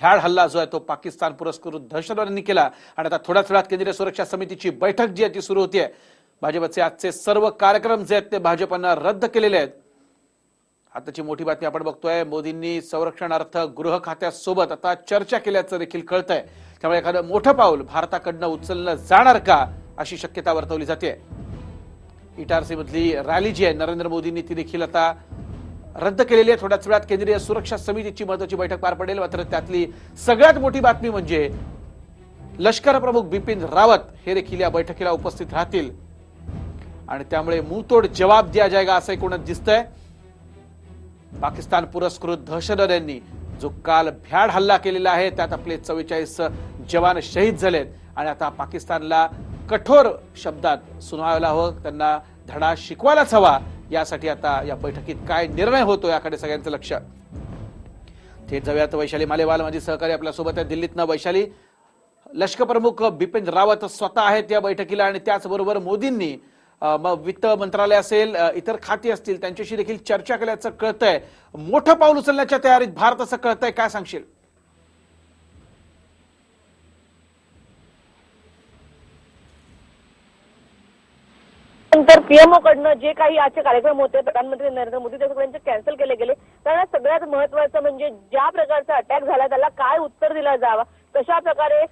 भ्याड हल्ला जो आहे तो पाकिस्तान पुरस्कृत दहशतवाद्यांनी केला आणि आता थोड्याच वेळात केंद्रीय सुरक्षा समितीची बैठक जी आहे ती सुरू होतीये. भाजपचे आजचे सर्व कार्यक्रम जे आहेत ते भाजपनं रद्द केलेले आहेत. आताची मोठी बातमी आपण बघतोय मोदींनी संरक्षणार्थ गृह खात्यासोबत आता चर्चा केल्याचं देखील कळतंय. त्यामुळे एखादं मोठं पाऊल भारताकडनं उचललं जाणार का अशी शक्यता वर्तवली जाते इटारसी मधली रॅली जी आहे नरेंद्र मोदींनी ती देखील आता रद्द केलेली आहे थोड्याच वेळात. केंद्रीय सुरक्षा समितीची महत्वाची बैठक पार पडेल. मात्र त्यातली सगळ्यात मोठी बातमी म्हणजे लष्कर प्रमुख बिपिन रावत हे देखील या बैठकीला उपस्थित राहतील. आणि त्यामुळे मुंहतोड जवाब दिया जायगा असं एकूणच दिसतंय. पाकिस्तान पुरस्कृत दहशतवाद्यांनी जो काल भ्याड हल्ला केलेला आहे त्यात आपले चव्वेचाळीस जवान शहीद झालेत. आणि आता पाकिस्तानला कठोर शब्दात सुनावायला हवं. त्यांना धडा शिकवायलाच हवा. यासाठी आता या बैठकीत काय निर्णय होतो याकडे सगळ्यांचं लक्ष. थेट जाऊयात. वैशाली मालेवाल माझी सहकारी आपल्यासोबत आहे दिल्लीतनं वैशाली लष्करप्रमुख बिपिन रावत स्वतः आहेत या बैठकीला आणि त्याचबरोबर मोदींनी मग वित्त मंत्रालय असेल इतर खाती असतील त्यांच्याशी देखील चर्चा केल्याचं कळतंय. मोठं पाऊल उचलण्याच्या तयारीत भारत असं कळतंय. काय सांगशील? त्यानंतर पीएमओ कडनं जे काही आजचे कार्यक्रम होते प्रधानमंत्री नरेंद्र मोदी त्या सगळ्यांचे कॅन्सल केले गेले. कारण सगळ्यात महत्वाचं म्हणजे ज्या प्रकारचा अटॅक झाला त्याला काय उत्तर दिला जावा? कशा प्रकारे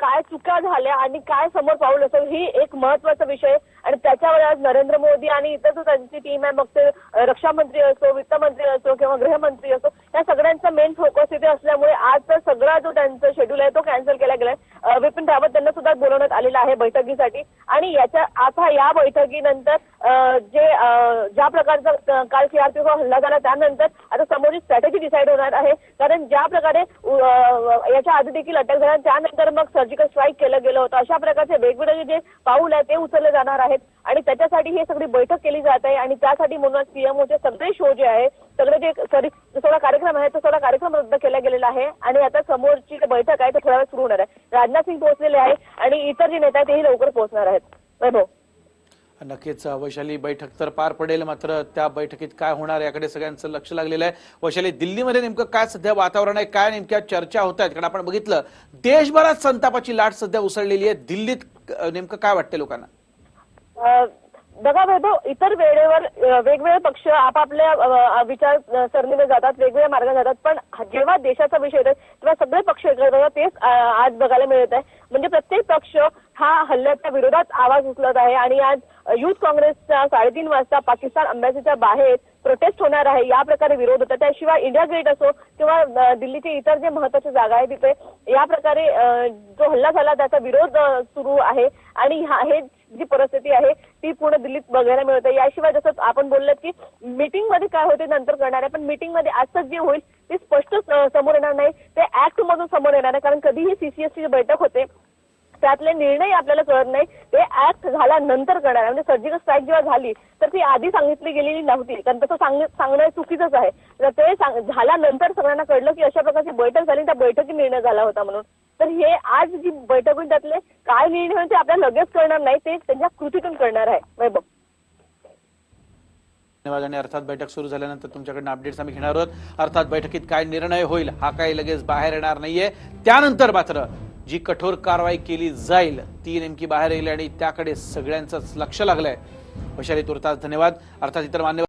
काय चुका झाल्या आणि काय समोर पाऊल असेल ही एक महत्त्वाचा विषय आणि त्याच्यावर आज नरेंद्र मोदी आणि इतर जो त्यांची टीम आहे. मग ते रक्षामंत्री असो वित्त मंत्री असो किंवा गृहमंत्री असो या सगळ्यांचा मेन फोकस इथे असल्यामुळे आजचा सगळा जो त्यांचा शेड्यूल आहे तो कॅन्सल केला गेलाय. विपिन रावत त्यांना सुद्धा बोलवण्यात आलेलं आहे बैठकीसाठी. आणि याच्या आता या बैठकीनंतर जे ज्या प्रकारचा काल सीआरपीओ हल्ला झाला त्यानंतर आता समोरची स्ट्रॅटेजी डिसाईड होणार आहे. कारण ज्या प्रकारे याच्या आधी देखील अटक झाला त्यानंतर मग सर्जिकल स्ट्राईक केलं गेलं होतं. अशा प्रकारचे वेगवेगळे जे पाऊल आहे ते उचलले जाणार आहेत. आणि त्याच्यासाठी ही सगळी बैठक केली जात आहे. आणि त्यासाठी म्हणूनच पीएमओचे सगळे शो जे आहे सगळे जे सरी सगळा कार्यक्रम आहे तो सगळा कार्यक्रम रद्द केला गेलेला आहे. आणि आता समोरची बैठक आहे ते थोड्या वेळ सुरू होणार आहे. राजनाथ सिंग पोहोचलेले आहे आणि इतर जे नेते आहेत तेही लवकर पोहोचणार आहेत. वैभव? नक्कीच वैशाली बैठक तर पार पडेल मात्र त्या बैठकीत काय होणार याकडे सगळ्यांचं लक्ष लागलेलं आहे. वैशाली दिल्लीमध्ये नेमकं काय सध्या वातावरण आहे काय नेमक्या चर्चा होत आहेत? कारण आपण बघितलं देशभरात संतापाची लाट सध्या उसळलेली आहे. दिल्लीत नेमकं काय वाटतंय लोकांना? बघा वैभव इतर वेळेवर वेगवेगळे पक्ष आपापल्या विचार सरणीने जातात वेगवेगळ्या मार्गाने जातात पण जेव्हा देशाचा विषय येतो तेव्हा सगळे पक्ष एकत्र तेच आज बघायला मिळत आहे. म्हणजे प्रत्येक पक्ष हा हल्ल्याच्या विरोधात आवाज उचलत आहे आणि आज युथ काँग्रेसच्या साडेतीन वाजता पाकिस्तान अंबॅसीच्या बाहेर प्रोटेस्ट होणार आहे या प्रकारे विरोध होता त्याशिवाय इंडिया गेट असो किंवा दिल्लीचे इतर जे महत्त्वाच्या जागा आहे तिथे या प्रकारे जो हल्ला झाला त्याचा विरोध सुरू आहे. आणि हा- हे जी परिस्थिती आहे ती पूर्ण दिल्लीत बघायला मिळते. याशिवाय जसं आपण बोललं की मीटिंगमध्ये काय होते नंतर करणार आहे पण मीटिंगमध्ये आजच जे होईल ते स्पष्ट समोर येणार नाही. ते ऍक्ट मधून समोर येणार आहे कारण कधीही सीसीएसची बैठक होते त्यातले निर्णय आपल्याला कळत नाही. ते ऍक्ट झाल्यानंतर करणार. म्हणजे सर्जिकल स्ट्राईक जेव्हा झाली तर ती आधी सांगितली गेलेली नव्हती. कारण तसं सांग सांगणं चुकीचंच आहे. तर ते झाल्यानंतर सगळ्यांना कळलं की अशा प्रकारची बैठक झाली त्या बैठकीत निर्णय झाला होता म्हणून. तर हे आज जी बैठक होईल त्यातले काय निर्णय होईल ते आपल्याला लगेच कळणार नाही. ते त्यांच्या कृतीतून कळणार आहे. वैभव. धन्यवाद आणि अर्थात बैठक सुरू झाल्यानंतर तुमच्याकडनं अपडेट्स आम्ही घेणार आहोत. अर्थात बैठकीत काय निर्णय होईल हा काही लगेच बाहेर येणार नाहीये. त्यानंतर मात्र जी कठोर कारवाई केली जाईल ती नेमकी बाहेर येईल आणि त्याकडे सगळ्यांचंच लक्ष लागलंय. वैशाली तुर्तास धन्यवाद. अर्थात इतर मान्यवर